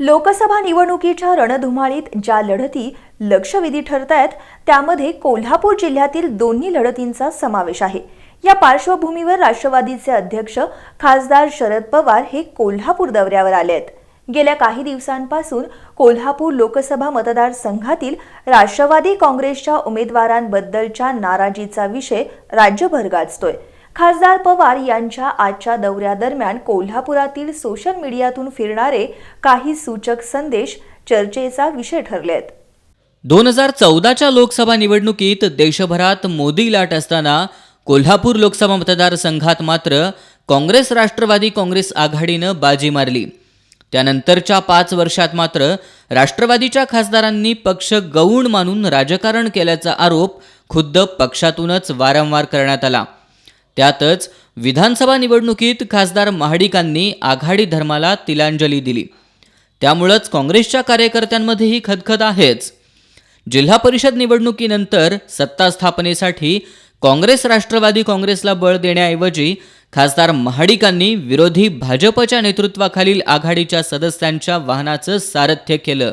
लोकसभा निवडणुकीच्या रणधुमाळीत ज्या लढती लक्षवेधी ठरत आहेत त्यामध्ये कोल्हापूर जिल्ह्यातील दोन्ही लढतींचा समावेश आहे. या पार्श्वभूमीवर राष्ट्रवादीचे अध्यक्ष खासदार शरद पवार हे कोल्हापूर दौऱ्यावर आले आहेत गेल्या काही दिवसांपासून कोल्हापूर लोकसभा मतदारसंघातील राष्ट्रवादी काँग्रेसच्या उमेदवारांबद्दलच्या नाराजीचा विषय राज्यभर गाजतोय. खासदार पवार यांच्या आजच्या दौऱ्यादरम्यान कोल्हापुरातील सोशल मीडियातून फिरणारे काही सूचक संदेश चर्चेचा विषय ठरले आहेत दोन हजार चौदाच्या लोकसभा निवडणुकीत देशभरात मोदी लाट असताना कोल्हापूर लोकसभा मतदारसंघात मात्र काँग्रेस राष्ट्रवादी काँग्रेस आघाडीनं बाजी मारली. त्यानंतरच्या पाच वर्षात मात्र राष्ट्रवादीच्या खासदारांनी पक्ष गौण मानून राजकारण केल्याचा आरोप खुद्द पक्षातूनच वारंवार करण्यात आला. त्यातच विधानसभा निवडणुकीत खासदार महाडिकांनी आघाडी धर्माला तिलांजली दिली. त्यामुळंच काँग्रेसच्या कार्यकर्त्यांमध्येही खदखद आहेच. जिल्हा परिषद निवडणुकीनंतर सत्ता स्थापनेसाठी काँग्रेस राष्ट्रवादी काँग्रेसला बळ देण्याऐवजी खासदार महाडिकांनी विरोधी भाजपच्या नेतृत्वाखालील आघाडीच्या सदस्यांच्या वाहनाचं सारथ्य केलं.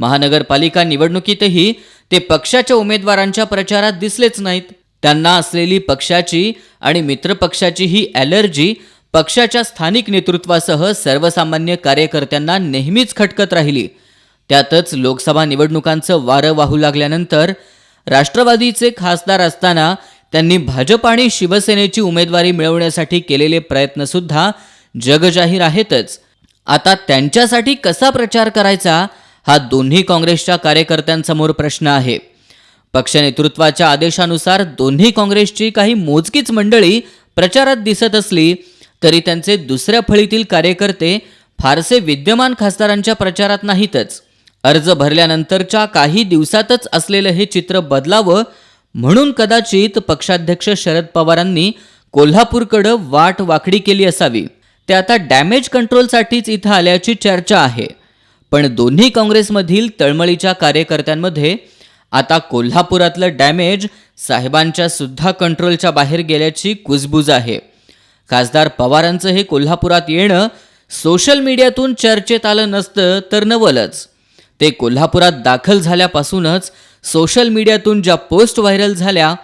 महानगरपालिका निवडणुकीतही ते पक्षाच्या उमेदवारांच्या प्रचारात दिसलेच नाहीत. त्यांना असलेली पक्षाची आणि मित्रपक्षाची ही ॲलर्जी पक्षाच्या स्थानिक नेतृत्वासह सर्वसामान्य कार्यकर्त्यांना नेहमीच खटकत राहिली. त्यातच लोकसभा निवडणुकांचं वारं वाहू लागल्यानंतर राष्ट्रवादीचे खासदार असताना त्यांनी भाजप आणि शिवसेनेची उमेदवारी मिळवण्यासाठी केलेले प्रयत्नसुद्धा जगजाहीर आहेतच. आता त्यांच्यासाठी कसा प्रचार करायचा हा दोन्ही काँग्रेसच्या कार्यकर्त्यांसमोर प्रश्न आहे. पक्षनेतृत्वाच्या आदेशानुसार दोन्ही काँग्रेसची काही मोजकीच मंडळी प्रचारात दिसत असली तरी त्यांचे दुसऱ्या फळीतील कार्यकर्ते फारसे विद्यमान खासदारांच्या प्रचारात नाहीतच. अर्ज भरल्यानंतरच्या काही दिवसातच असलेलं हे चित्र बदलावं म्हणून कदाचित पक्षाध्यक्ष शरद पवारांनी कोल्हापूरकडं वाट वाकडी केली असावी. ते आता डॅमेज कंट्रोलसाठीच इथं आल्याची चर्चा आहे. पण दोन्ही काँग्रेसमधील तळमळीच्या कार्यकर्त्यांमध्ये आता कोल्हापुरातलं डॅमेज साहेबांच्या सुद्धा कंट्रोलच्या बाहेर गेल्याची कुजबूज आहे. खासदार पवारांचं हे कोल्हापुरात येणं सोशल मीडियातून चर्चेत आलं नसतं तर नवलच. ते कोल्हापुरात दाखल झाल्यापासूनच सोशल मीडियातून ज्या पोस्ट व्हायरल झाल्या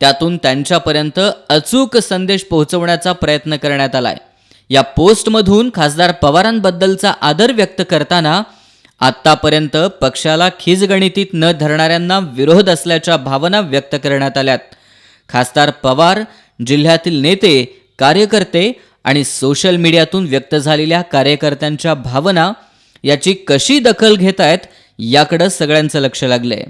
त्यातून त्यांच्यापर्यंत अचूक संदेश पोहोचवण्याचा प्रयत्न करण्यात आलाय. या पोस्टमधून खासदार पवारांबद्दलचा आदर व्यक्त करताना आत्तापर्यंत पक्षाला खिजगणितीत न धरणाऱ्यांना विरोध असल्याच्या भावना व्यक्त करण्यात आल्यात. खासदार पवार जिल्ह्यातील नेते कार्यकर्ते आणि सोशल मीडियातून व्यक्त झालेल्या कार्यकर्त्यांच्या भावना याची कशी दखल घेत आहेत याकडं सगळ्यांचं लक्ष लागलंय.